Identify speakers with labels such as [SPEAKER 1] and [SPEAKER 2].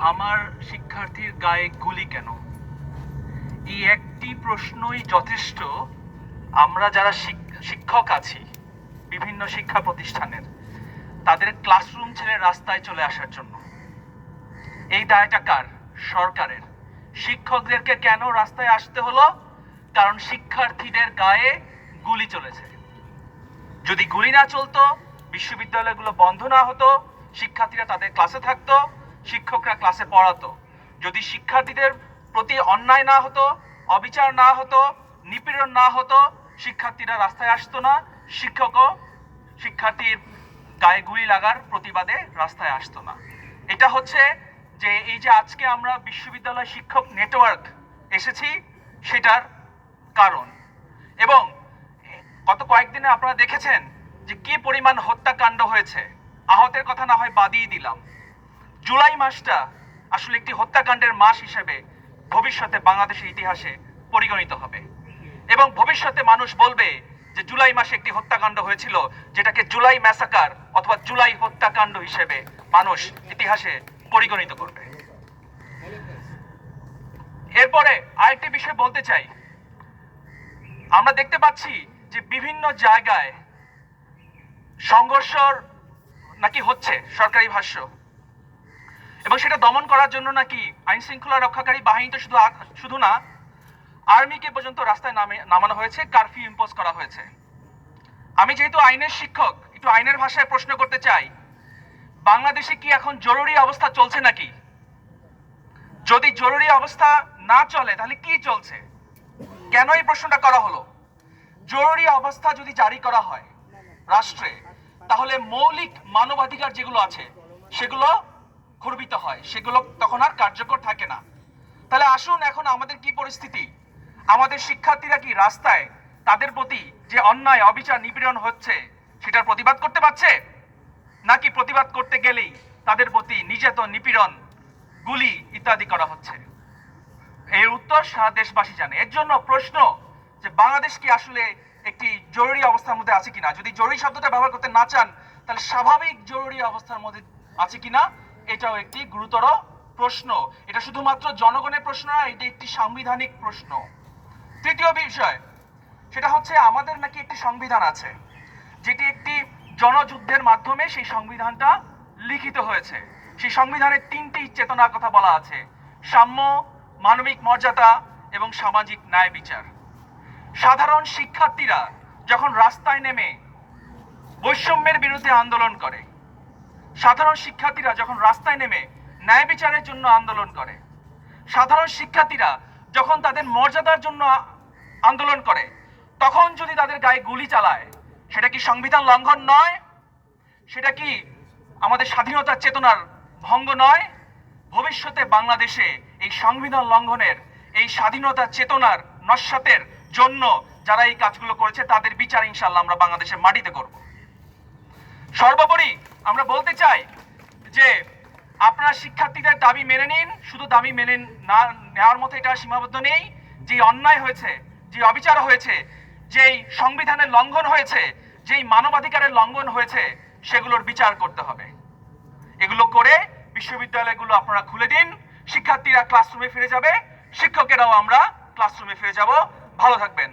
[SPEAKER 1] আমার শিক্ষার্থীর গায়ে গুলি কেন? এই একটি প্রশ্নই যথেষ্ট। আমরা যারা শিক্ষক আছি, বিভিন্ন শিক্ষা প্রতিষ্ঠানের, তাদের ক্লাসরুম ছেড়ে রাস্তায় চলে আসার জন্য। এই দায়টা কার? সরকারের। শিক্ষকদেরকে কেন রাস্তায় আসতে হলো? কারণ শিক্ষার্থীদের গায়ে গুলি চলেছে। যদি গুলি না চলতো, বিশ্ববিদ্যালয়গুলো বন্ধ না হতো, শিক্ষার্থীরা তাদের ক্লাসে থাকতো শিক্ষকরা ক্লাসে পড়াতো। যদি শিক্ষার্থীদের প্রতি অন্যায় না হতো, অবিচার না হতো, নিপীড়ন না হতো, শিক্ষার্থীরা রাস্তায় আসতো না, শিক্ষকও শিক্ষার্থীর গায়ে গুলি লাগার প্রতিবাদে রাস্তায় আসতো না। এটা হচ্ছে যে এই যে আজকে আমরা বিশ্ববিদ্যালয় শিক্ষক নেটওয়ার্ক এসেছি, সেটার কারণ। এবং গত কয়েকদিনে আপনারা দেখেছেন যে কি পরিমাণ হত্যাকাণ্ড হয়েছে। আহতের কথা না হয় বাদিয়ে দিলাম। জুলাই মাসটা আসলে একটি হত্যাকাণ্ডের মাস হিসেবে ভবিষ্যতে বাংলাদেশের ইতিহাসে পরিগণিত হবে। এবং ভবিষ্যতে মানুষ বলবে যে জুলাই মাসে একটি হত্যাকাণ্ড হয়েছিল যেটাকে জুলাই ম্যাসাকার অথবা জুলাই হত্যাকাণ্ড হিসেবে মানুষ ইতিহাসে পরিগণিত করবে। এরপরে আরেকটি বিষয় বলতে চাই। আমরা দেখতে পাচ্ছি যে বিভিন্ন জায়গায় সংঘর্ষর নাকি হচ্ছে সরকারি ভাষ্য। এবং সেটা দমন করার জন্য নাকি আইন শৃঙ্খলা রক্ষাকারী বাহিনী তো শুধু শুধু না, আর্মিকে পর্যন্ত রাস্তায় নামে, নামানো হয়েছে, কারফিউ ইম্পোজ করা হয়েছে। আমি যেহেতু আইনের শিক্ষক, একটু আইনের ভাষায় প্রশ্ন করতে চাই, বাংলাদেশে কি এখন জরুরি অবস্থা চলছে নাকি? যদি জরুরি অবস্থা না চলে, তাহলে কি চলছে? কেন এই প্রশ্নটা করা হলো? জরুরি অবস্থা যদি জারি করা হয় রাষ্ট্রে, তাহলে মৌলিক মানবাধিকার যেগুলো আছে, সেগুলো খর্বিত হয়, সেগুলো তখন আর কার্যকর থাকে না। তাহলে আসুন এখন আমাদের কি পরিস্থিতি? আমাদের শিক্ষার্থীরা কি রাস্তায় তাদের প্রতি যে অন্যায়, অবিচার, নিপীড়ন হচ্ছে, সেটার প্রতিবাদ করতে পারছে? নাকি প্রতিবাদ করতে গেলেই তাদের প্রতি নির্যাতন, নিপীড়ন, গুলি ইত্যাদি করা হচ্ছে? এর উত্তর সারা দেশবাসী জানে। এর জন্য প্রশ্ন যে বাংলাদেশ কি আসলে একটি জরুরি অবস্থার মধ্যে আছে কিনা? যদি জরুরি শব্দটা ব্যবহার করতে না চান, তাহলে স্বাভাবিক জরুরি অবস্থার মধ্যে আছে কিনা? এটাও একটি গুরুতর প্রশ্ন। এটা শুধুমাত্র জনগণের প্রশ্ন না, এটা একটি সাংবিধানিক প্রশ্ন। তৃতীয় বিষয়, সেটা হচ্ছে আমাদের নাকি একটি সংবিধান আছে, যেটি একটি জনযুদ্ধের মাধ্যমে সেই সংবিধানটা লিখিত হয়েছে। সেই সংবিধানের তিনটি চেতনার কথা বলা আছে, সাম্য, মানবিক মর্যাদা এবং সামাজিক ন্যায় বিচার। সাধারণ শিক্ষার্থীরা যখন রাস্তায় নেমে বৈষম্যের বিরুদ্ধে আন্দোলন করে সাধারণ শিক্ষার্থীরা যখন রাস্তায় নেমে ন্যায় বিচারের জন্য আন্দোলন করে, সাধারণ শিক্ষার্থীরা যখন তাদের মর্যাদার জন্য আন্দোলন করে, তখন যদি তাদের গায়ে গুলি চালায়, সেটা কি সংবিধান লঙ্ঘন নয়? সেটা কি আমাদের স্বাধীনতার চেতনার ভঙ্গ নয়? ভবিষ্যতে বাংলাদেশে এই সংবিধান লঙ্ঘনের, এই স্বাধীনতার চেতনার নস্যাতের জন্য যারা এই কাজগুলো করেছে, তাদের বিচার ইনশাল্লাহ আমরা বাংলাদেশের মাটিতে করব। সর্বোপরি আমরা বলতে চাই যে আপনারা শিক্ষার্থীদের দাবি মেনে নিন, শুধু দাবি মেনে না নেওয়ার মতো এটা সীমাবদ্ধ নেই। যে অন্যায় হয়েছে, যে অবিচার হয়েছে, যেই সংবিধানের লঙ্ঘন হয়েছে, যেই মানবাধিকারের লঙ্ঘন হয়েছে, সেগুলোর বিচার করতে হবে। এগুলো করে বিশ্ববিদ্যালয়গুলো আপনারা খুলে দিন, শিক্ষার্থীরা ক্লাসরুমে ফিরে যাবে, শিক্ষকেরাও আমরা ক্লাসরুমে ফিরে যাব। ভালো থাকবেন।